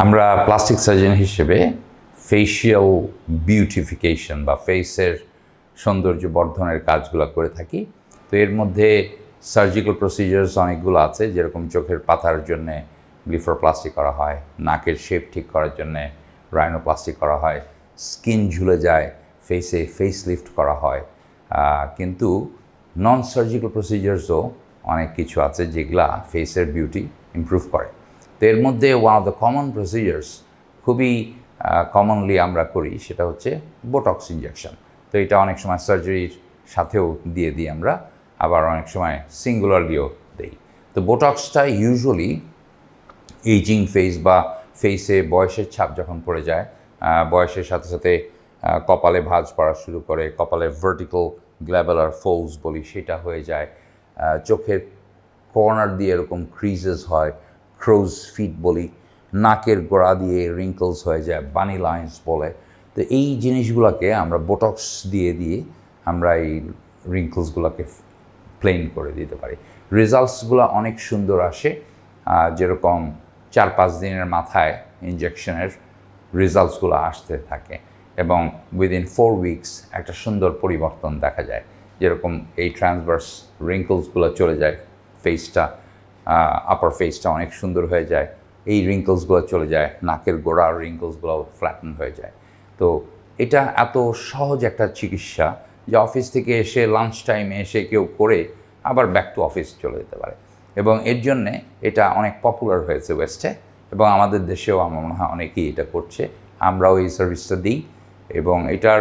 আমরা plastic surgeon হিসেবে facial beautification বা ফেসের সৌন্দর্য বর্ধনের কাজগুলো করে থাকি। তো এর মধ্যে সার্জিক্যাল প্রসিজার্স অনেকগুলো আছে, যেরকম চোখের পাতার জন্যে গ্লিফোপ্লাস্টিক করা হয়, নাকের শেপ ঠিক করার জন্যে রাইনোপ্লাস্টিক করা হয় স্কিন ঝুলে যায় ফেসে ফেস লিফট করা হয়। কিন্তু নন সার্জিক্যাল প্রসিজার্সও অনেক কিছু আছে যেগুলা ফেসের বিউটি ইমপ্রুভ করে। তো এর মধ্যে one of the common procedures খুবই কমনলি আমরা করি, সেটা হচ্ছে বোটক্স ইঞ্জেকশন তো এটা অনেক সময় সার্জারির সাথেও দিয়ে দিই আমরা, আবার অনেক সময় সিঙ্গুলারলিও দেই। তো বোটক্সটা ইউজুয়ালি এইজিং ফেস বা ফেসে বয়সের ছাপ যখন পড়ে যায় বয়সের সাথে সাথে কপালে ভাঁজ পড়া শুরু করে, কপালে ভার্টিক্যাল গ্ল্যাবেলার ফোলস বলি, সেটা হয়ে যায়। চোখের কর্নার দিয়ে এরকম ক্রিজেস হয় ক্রোজ ফিট বলি, নাকের গোড়া দিয়ে রিঙ্কলস হয়ে যায় বানি লাইন্স বলে। তো এই জিনিসগুলোকে আমরা বোটক্স দিয়ে দিয়ে আমরা এই রিঙ্কলসগুলোকে প্লেন করে দিতে পারি। রেজাল্টসগুলো অনেক সুন্দর আসে যেরকম চার পাঁচ দিনের মাথায় ইঞ্জেকশনের রেজাল্টসগুলো আসতে থাকে এবং উইদিন ফোর উইকস একটা সুন্দর পরিবর্তন দেখা যায়। যেরকম এই ট্রান্সভার্স রিঙ্কলসগুলো চলে যায় ফেসটা আপার ফেসটা অনেক সুন্দর হয়ে যায়। এই রিঙ্কলসগুলো চলে যায়, নাকের গোড়ার রিঙ্কলসগুলো ফ্ল্যাটন হয়ে যায়। তো এটা এত সহজ একটা চিকিৎসা যে অফিস থেকে এসে লাঞ্চ টাইমে এসে কেউ করে আবার ব্যাক টু অফিস চলে যেতে পারে। এবং এর জন্যে এটা অনেক পপুলার হয়েছে ওয়েস্টে এবং আমাদের দেশেও আমার মনে হয় অনেকেই এটা করছে। আমরাও এই সার্ভিসটা দিই এবং এটার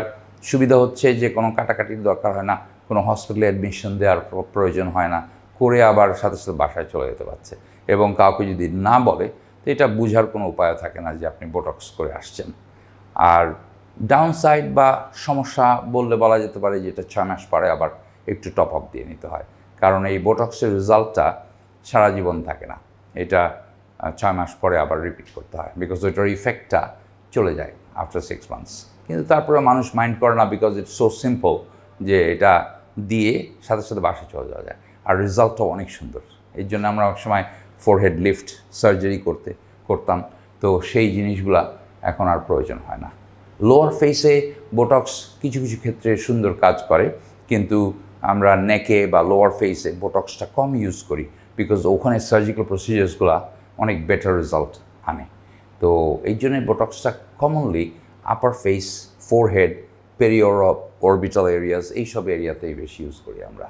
সুবিধা হচ্ছে যে কোনো কাটাকাটির দরকার হয় না, কোনো হসপিটালে অ্যাডমিশন দেওয়ার প্রয়োজন হয় না। করে আবার সাথে সাথে বাসায় চলে যেতে পারছে। এবং কাউকে যদি না বলে, তো এটা বোঝার কোনো উপায় থাকে না যে আপনি বোটক্স করে আসছেন। আর ডাউন সাইড বা সমস্যা বললে বলা যেতে পারে যে এটা ছয় মাস পরে আবার একটু টপ আপ দিয়ে নিতে হয়। কারণ এই বোটক্সের রেজাল্টটা সারা জীবন থাকে না। এটা ছয় মাস পরে আবার রিপিট করতে হয়। বিকজ ওইটার ইফেক্টটা চলে যায় আফটার সিক্স মান্থস কিন্তু তারপরে মানুষ মাইন্ড করে না বিকজ ইটস সো সিম্পল যে এটা দিয়ে সাথে সাথে বাসে চলে যাওয়া যায়। আর রেজাল্টটাও অনেক সুন্দর। এর জন্য আমরা অনেক সময় ফোরহেড লিফট সার্জারি করতে, করতাম। তো সেই জিনিসগুলা এখন আর প্রয়োজন হয় না। লোয়ার ফেসে বোটক্স কিছু কিছু ক্ষেত্রে সুন্দর কাজ করে। কিন্তু আমরা নেকে বা লোয়ার ফেসে বোটক্সটা কম ইউজ করি বিকজ ওখানে সার্জিক্যাল প্রসিজার্সগুলো অনেক বেটার রেজাল্ট আনে। তো এই জন্য বোটক্সটা commonly upper face forehead periorbital areas এইসব এরিয়াতেই বেশি ইউজ করি আমরা।